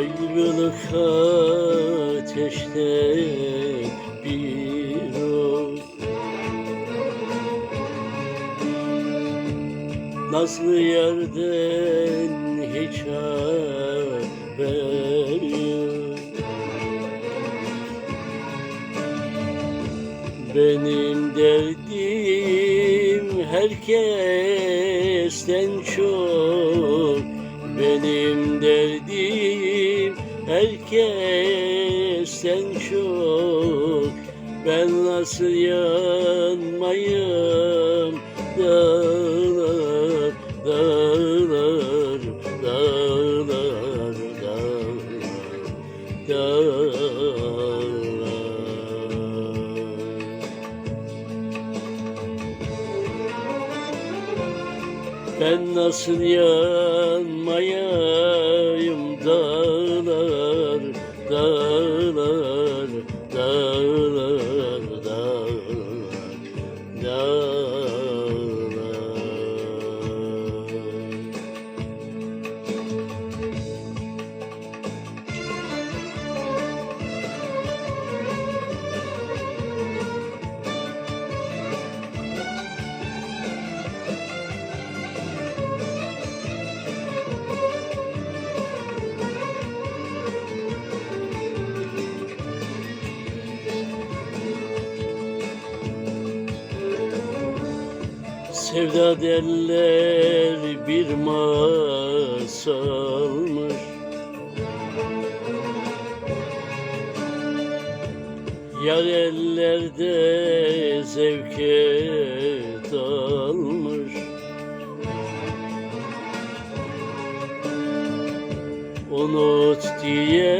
Yanık ateşte bir ok Nazlı yerden hiç haber yok. Benim derdim herkesten çok Benim derdim herkesten çok. Ben nasıl yanmayım? Dağlar, dağlar, Ben nasıl yanmayayım dağlar, dağlar, dağlar, Sevda derler bir masalmış. Yar ellerde zevke dalmış Unut diye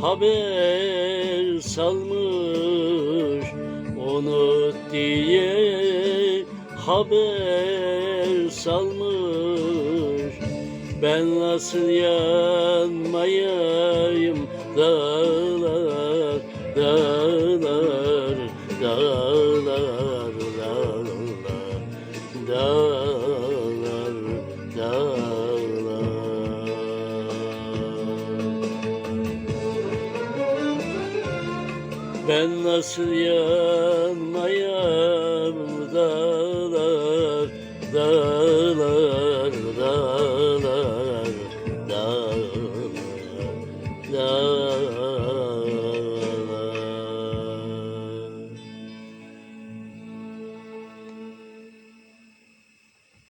haber salmış. Unut diye haber salmış. Ben nasıl yanmayayım? Dağlar, dağlar, dağlar, dağlar, dağlar, dağlar. Ben nasıl yanmayam dağlar, dağlar, dağlar,